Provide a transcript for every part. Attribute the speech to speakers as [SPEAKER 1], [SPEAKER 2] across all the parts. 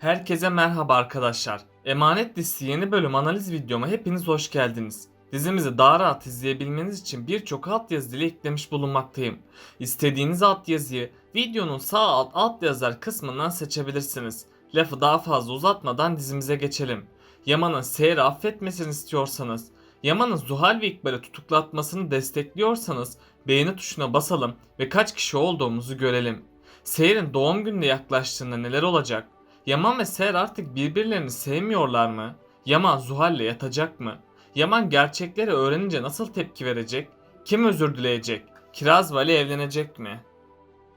[SPEAKER 1] Herkese merhaba arkadaşlar. Emanet dizisi yeni bölüm analiz videoma hepiniz hoş geldiniz. Dizimizi daha rahat izleyebilmeniz için birçok altyazı dili eklemiş bulunmaktayım. İstediğiniz altyazıyı videonun sağ alt altyazılar kısmından seçebilirsiniz. Lafı daha fazla uzatmadan dizimize geçelim. Yaman'ın Seher'i affetmesini istiyorsanız, Yaman'ın Zuhal ve İkbal'i tutuklatmasını destekliyorsanız beğeni tuşuna basalım ve kaç kişi olduğumuzu görelim. Seher'in doğum gününe yaklaştığında neler olacak? Yaman ve Seher artık birbirlerini sevmiyorlar mı? Yaman Zuhal'le yatacak mı? Yaman gerçekleri öğrenince nasıl tepki verecek? Kim özür dileyecek? Kiraz Vali evlenecek mi?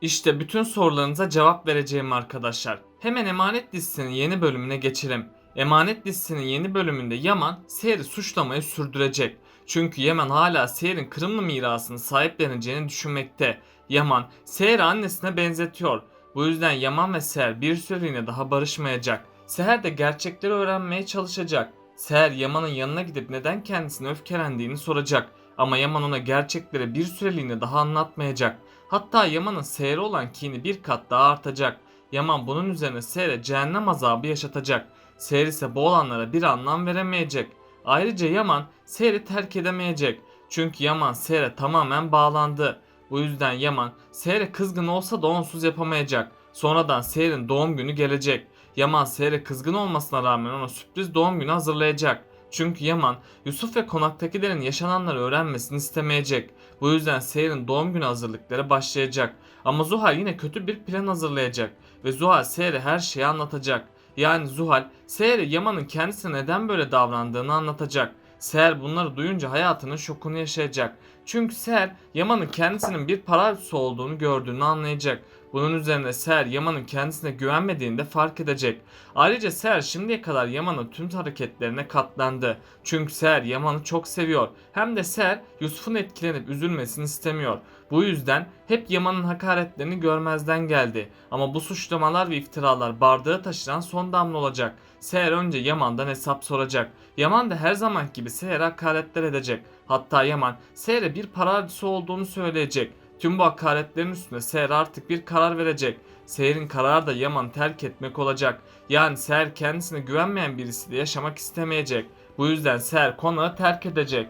[SPEAKER 1] İşte bütün sorularınıza cevap vereceğim arkadaşlar. Hemen Emanet dizisinin yeni bölümüne geçelim. Emanet dizisinin yeni bölümünde Yaman Seher'i suçlamayı sürdürecek. Çünkü Yaman hala Seher'in Kırımlı mirasını sahipleneceğini düşünmekte. Yaman Seher'i annesine benzetiyor. Bu yüzden Yaman ve Seher bir süreliğine daha barışmayacak. Seher de gerçekleri öğrenmeye çalışacak. Seher Yaman'ın yanına gidip neden kendisine öfkelendiğini soracak. Ama Yaman ona gerçekleri bir süreliğine daha anlatmayacak. Hatta Yaman'ın Seher'e olan kini bir kat daha artacak. Yaman bunun üzerine Seher'e cehennem azabı yaşatacak. Seher ise bu olanlara bir anlam veremeyecek. Ayrıca Yaman Seher'i terk edemeyecek. Çünkü Yaman Seher'e tamamen bağlandı. Bu yüzden Yaman Seher'e kızgın olsa da onsuz yapamayacak. Sonradan Seher'in doğum günü gelecek. Yaman Seher'e kızgın olmasına rağmen ona sürpriz doğum günü hazırlayacak. Çünkü Yaman Yusuf ve konaktakilerin yaşananları öğrenmesini istemeyecek. Bu yüzden Seher'in doğum günü hazırlıkları başlayacak. Ama Zuhal yine kötü bir plan hazırlayacak. Ve Zuhal Seher'e her şeyi anlatacak. Yani Zuhal Seher'e Yaman'ın kendisine neden böyle davrandığını anlatacak. Seher bunları duyunca hayatının şokunu yaşayacak. Çünkü Seher Yaman'ın kendisinin bir paraltısı olduğunu gördüğünü anlayacak. Bunun üzerine Seher Yaman'ın kendisine güvenmediğini de fark edecek. Ayrıca Seher şimdiye kadar Yaman'ın tüm hareketlerine katlandı. Çünkü Seher Yaman'ı çok seviyor. Hem de Seher Yusuf'un etkilenip üzülmesini istemiyor. Bu yüzden hep Yaman'ın hakaretlerini görmezden geldi. Ama bu suçlamalar ve iftiralar bardağı taşıran son damla olacak. Seher önce Yaman'dan hesap soracak. Yaman da her zaman gibi Seher'e hakaretler edecek. Hatta Yaman Seher'e bir paradisi olduğunu söyleyecek. Tüm bu hakaretlerin üstüne Seher artık bir karar verecek. Seher'in kararı da Yaman'ı terk etmek olacak. Yani Seher kendisine güvenmeyen birisiyle yaşamak istemeyecek. Bu yüzden Seher konağı terk edecek.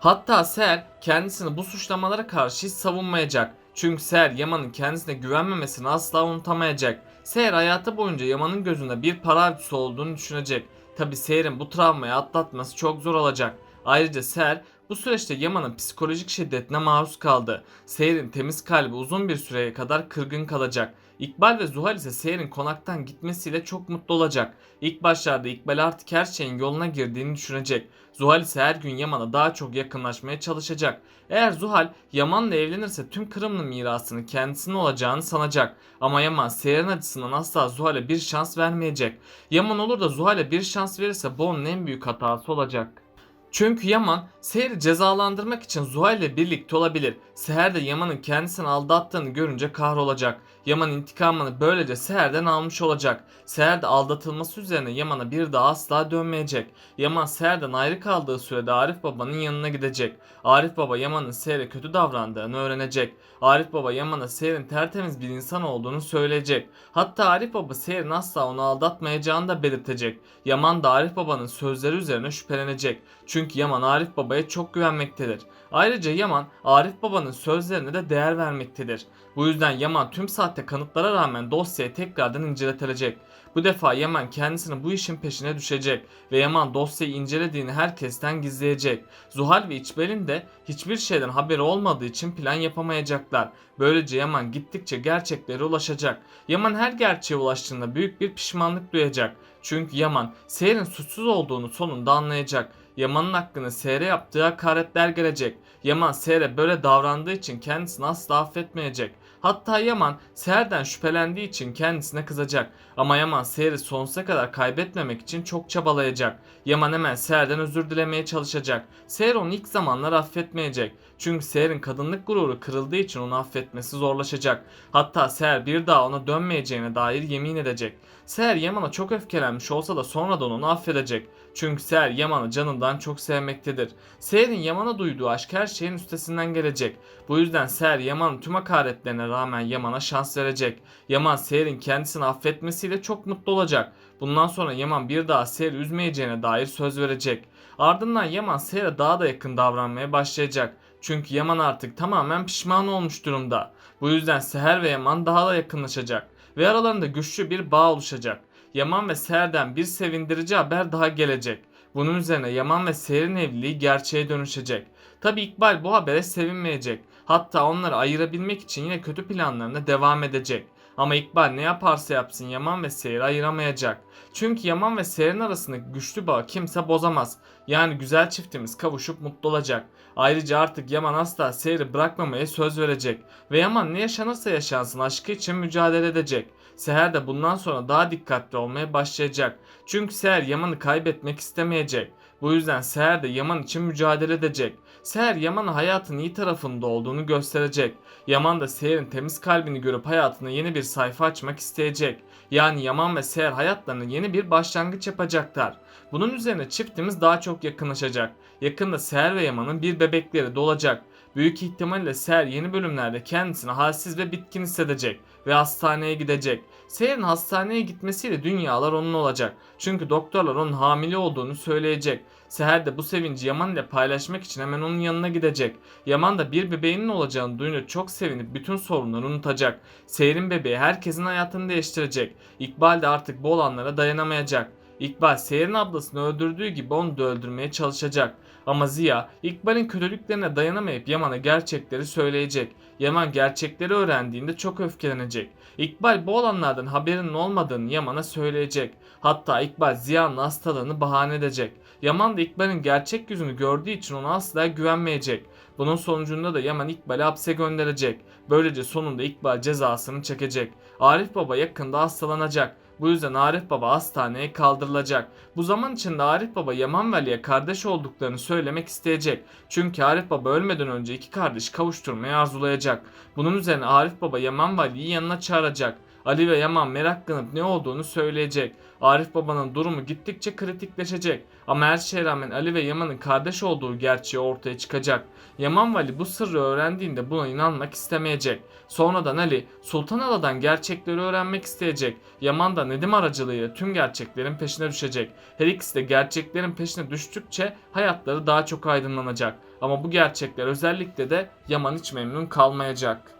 [SPEAKER 1] Hatta Seher kendisini bu suçlamalara karşı hiç savunmayacak. Çünkü Seher Yaman'ın kendisine güvenmemesini asla unutamayacak. Seher hayatı boyunca Yaman'ın gözünde bir para avcısı olduğunu düşünecek. Tabi Seher'in bu travmayı atlatması çok zor olacak. Ayrıca Seher bu süreçte Yaman'ın psikolojik şiddetine maruz kaldı. Seher'in temiz kalbi uzun bir süreye kadar kırgın kalacak. İkbal ve Zuhal ise Seher'in konaktan gitmesiyle çok mutlu olacak. İlk başlarda İkbal artık her şeyin yoluna girdiğini düşünecek. Zuhal ise her gün Yaman'a daha çok yakınlaşmaya çalışacak. Eğer Zuhal Yaman'la evlenirse tüm Kırımlı mirasını kendisinin olacağını sanacak. Ama Yaman Seher'in açısından asla Zuhal'e bir şans vermeyecek. Yaman olur da Zuhal'e bir şans verirse bu onun en büyük hatası olacak. Çünkü Yaman Seher'i cezalandırmak için Zuhal ile birlikte olabilir. Seher de Yaman'ın kendisini aldattığını görünce kahrolacak. Yaman intikamını böylece Seher'den almış olacak. Seher de aldatılması üzerine Yaman'a bir daha asla dönmeyecek. Yaman Seher'den ayrı kaldığı sürede Arif Baba'nın yanına gidecek. Arif Baba Yaman'ın Seher'e kötü davrandığını öğrenecek. Arif Baba Yaman'a Seher'in tertemiz bir insan olduğunu söyleyecek. Hatta Arif Baba Seher'in asla onu aldatmayacağını da belirtecek. Yaman da Arif Baba'nın sözleri üzerine şüphelenecek. Çünkü Yaman Arif Baba'ya çok güvenmektedir. Ayrıca Yaman Arif Baba'nın sözlerine de değer vermektedir. Bu yüzden Yaman tüm sahte kanıtlara rağmen dosyayı tekrardan inceletilecek. Bu defa Yaman kendisini bu işin peşine düşecek ve Yaman dosyayı incelediğini herkesten gizleyecek. Zuhal ve İçbel'in de hiçbir şeyden haberi olmadığı için plan yapamayacaklar. Böylece Yaman gittikçe gerçeklere ulaşacak. Yaman her gerçeğe ulaştığında büyük bir pişmanlık duyacak. Çünkü Yaman Seher'in suçsuz olduğunu sonunda anlayacak. Yaman'ın hakkını Seher'e yaptığı hakaretler gelecek. Yaman Seher'e böyle davrandığı için kendisini asla affetmeyecek. Hatta Yaman Seher'den şüphelendiği için kendisine kızacak. Ama Yaman Seher'i sonsuza kadar kaybetmemek için çok çabalayacak. Yaman hemen Seher'den özür dilemeye çalışacak. Seher onu ilk zamanlar affetmeyecek. Çünkü Seher'in kadınlık gururu kırıldığı için onu affetmesi zorlaşacak. Hatta Seher bir daha ona dönmeyeceğine dair yemin edecek. Seher Yaman'a çok öfkelenmiş olsa da sonradan onu affedecek. Çünkü Seher Yaman'ı canından çok sevmektedir. Seher'in Yaman'a duyduğu aşk her şeyin üstesinden gelecek. Bu yüzden Seher Yaman'ın tüm hakaretlerine rağmen Yaman'a şans verecek. Yaman Seher'in kendisini affetmesiyle çok mutlu olacak. Bundan sonra Yaman bir daha Seher'i üzmeyeceğine dair söz verecek. Ardından Yaman Seher'e daha da yakın davranmaya başlayacak. Çünkü Yaman artık tamamen pişman olmuş durumda. Bu yüzden Seher ve Yaman daha da yakınlaşacak ve aralarında güçlü bir bağ oluşacak. Yaman ve Seher'den bir sevindirici haber daha gelecek. Bunun üzerine Yaman ve Seher'in evliliği gerçeğe dönüşecek. Tabi İkbal bu habere sevinmeyecek. Hatta onları ayırabilmek için yine kötü planlarına devam edecek. Ama İkbal ne yaparsa yapsın Yaman ve Seher'i ayıramayacak. Çünkü Yaman ve Seher'in arasındaki güçlü bağı kimse bozamaz. Yani güzel çiftimiz kavuşup mutlu olacak. Ayrıca artık Yaman asla Seher'i bırakmamaya söz verecek. Ve Yaman ne yaşanırsa yaşansın aşkı için mücadele edecek. Seher de bundan sonra daha dikkatli olmaya başlayacak. Çünkü Seher Yaman'ı kaybetmek istemeyecek. Bu yüzden Seher de Yaman için mücadele edecek. Seher Yaman'a hayatın iyi tarafında olduğunu gösterecek. Yaman da Seher'in temiz kalbini görüp hayatına yeni bir sayfa açmak isteyecek. Yani Yaman ve Seher hayatlarına yeni bir başlangıç yapacaklar. Bunun üzerine çiftimiz daha çok yakınlaşacak. Yakında Seher ve Yaman'ın bir bebekleri doğacak. Büyük ihtimalle Seher yeni bölümlerde kendisini halsiz ve bitkin hissedecek ve hastaneye gidecek. Seher'in hastaneye gitmesiyle dünyalar onun olacak. Çünkü doktorlar onun hamile olduğunu söyleyecek. Seher de bu sevinci Yaman ile paylaşmak için hemen onun yanına gidecek. Yaman da bir bebeğinin olacağını duyunca çok sevinip bütün sorunları unutacak. Seher'in bebeği herkesin hayatını değiştirecek. İkbal de artık bu olanlara dayanamayacak. İkbal Seher'in ablasını öldürdüğü gibi onu da öldürmeye çalışacak. Ama Ziya İkbal'in kötülüklerine dayanamayıp Yaman'a gerçekleri söyleyecek. Yaman gerçekleri öğrendiğinde çok öfkelenecek. İkbal bu olanlardan haberinin olmadığını Yaman'a söyleyecek. Hatta İkbal Ziya'nın hastalığını bahane edecek. Yaman da İkbal'in gerçek yüzünü gördüğü için ona asla güvenmeyecek. Bunun sonucunda da Yaman İkbal'i hapse gönderecek. Böylece sonunda İkbal cezasını çekecek. Arif Baba yakında hastalanacak. Bu yüzden Arif Baba hastaneye kaldırılacak. Bu zaman içinde Arif Baba Yaman ve Ali'ye kardeş olduklarını söylemek isteyecek. Çünkü Arif Baba ölmeden önce iki kardeş kavuşturmayı arzulayacak. Bunun üzerine Arif Baba Yaman ve Ali'yi yanına çağıracak. Ali ve Yaman meraklanıp ne olduğunu söyleyecek. Arif Baba'nın durumu gittikçe kritikleşecek. Ama her şeye rağmen Ali ve Yaman'ın kardeş olduğu gerçeği ortaya çıkacak. Yaman ve Ali bu sırrı öğrendiğinde buna inanmak istemeyecek. Sonradan Ali Sultan Ala'dan gerçekleri öğrenmek isteyecek. Yaman da Nedim aracılığıyla tüm gerçeklerin peşine düşecek. Her ikisi de gerçeklerin peşine düştükçe hayatları daha çok aydınlanacak. Ama bu gerçekler özellikle de Yaman hiç memnun kalmayacak.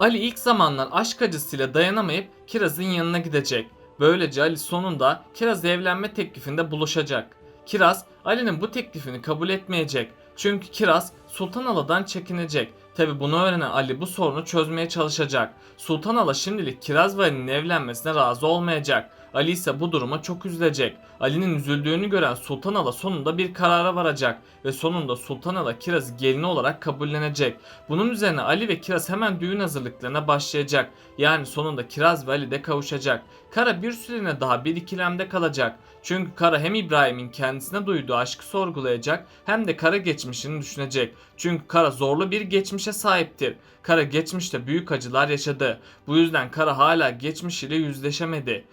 [SPEAKER 1] Ali ilk zamanlar aşk acısıyla dayanamayıp Kiraz'ın yanına gidecek. Böylece Ali sonunda Kiraz'la evlenme teklifinde buluşacak. Kiraz Ali'nin bu teklifini kabul etmeyecek. Çünkü Kiraz Sultan Ala'dan çekinecek. Tabi bunu öğrenen Ali bu sorunu çözmeye çalışacak. Sultan Ala şimdilik Kiraz ve Ali'nin evlenmesine razı olmayacak. Ali ise bu duruma çok üzülecek. Ali'nin üzüldüğünü gören Sultan Ala sonunda bir karara varacak ve sonunda Sultan Ala Kiraz'ı gelini olarak kabullenecek. Bunun üzerine Ali ve Kiraz hemen düğün hazırlıklarına başlayacak. Yani sonunda Kiraz ve Ali de kavuşacak. Kara bir süreliğine daha bir ikilemde kalacak. Çünkü Kara hem İbrahim'in kendisine duyduğu aşkı sorgulayacak hem de Kara geçmişini düşünecek. Çünkü Kara zorlu bir geçmişe sahiptir. Kara geçmişte büyük acılar yaşadı. Bu yüzden Kara hala geçmişiyle yüzleşemedi.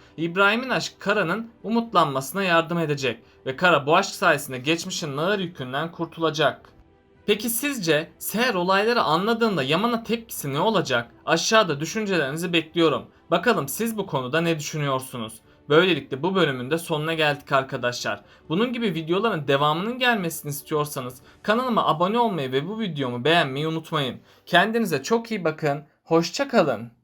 [SPEAKER 1] İbrahim'in aşkı Kara'nın umutlanmasına yardım edecek ve Kara bu aşk sayesinde geçmişin ağır yükünden kurtulacak. Peki sizce Seher olayları anladığında Yaman'a tepkisi ne olacak? Aşağıda düşüncelerinizi bekliyorum. Bakalım siz bu konuda ne düşünüyorsunuz? Böylelikle bu bölümün de sonuna geldik arkadaşlar. Bunun gibi videoların devamının gelmesini istiyorsanız kanalıma abone olmayı ve bu videomu beğenmeyi unutmayın. Kendinize çok iyi bakın. Hoşça kalın.